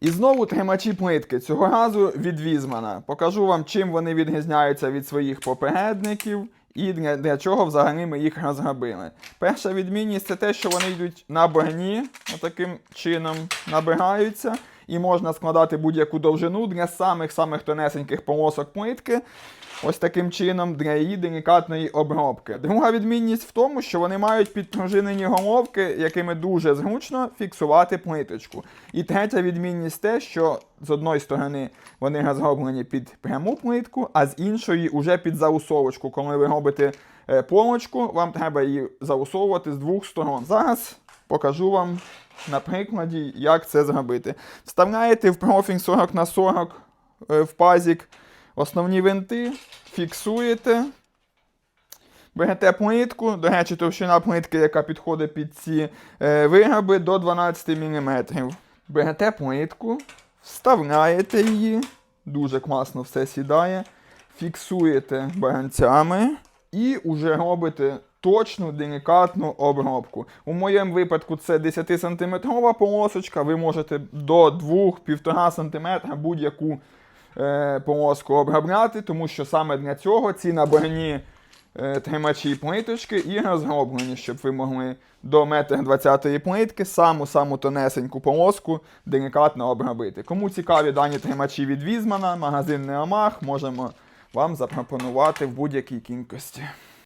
І знову тримачі плитки. Цього разу від Візмана. Покажу вам, чим вони відрізняються від своїх попередників і для, для чого взагалі ми їх розробили. Перша відмінність це те, що вони йдуть на борні, отаким чином набираються, і можна складати будь-яку довжину для самих-самих тонесеньких полосок плитки. Ось таким чином для її делікатної обробки. Друга відмінність в тому, що вони мають підпружинені головки, якими дуже зручно фіксувати плиточку. І третя відмінність те, що з одної сторони вони розроблені під пряму плитку, а з іншої уже під заусовочку. Коли ви робите е, полочку, вам треба її заусовувати з двох сторон. Зараз покажу вам на прикладі, як це зробити. Вставляєте в профіль 40 на 40 е, в пазік основні винти, фіксуєте. Берете плитку, до речі, товщина плитки, яка підходить під ці е, вироби, до 12 мм. Берете плитку, вставляєте її, дуже класно все сідає, фіксуєте баранцями і вже робите точну делікатну обробку. У моєму випадку це 10 см полосочка, ви можете до 2-1,5 см будь-яку е, полоску обробляти, тому що саме для цього ці наборні е, тримачі плиточки і розроблені, щоб ви могли до 1,20 м плитки саму-саму тонесеньку полоску делікатно обробити. Кому цікаві дані тримачі від Візмана, магазин Неомах, можемо вам запропонувати в будь-якій кількості.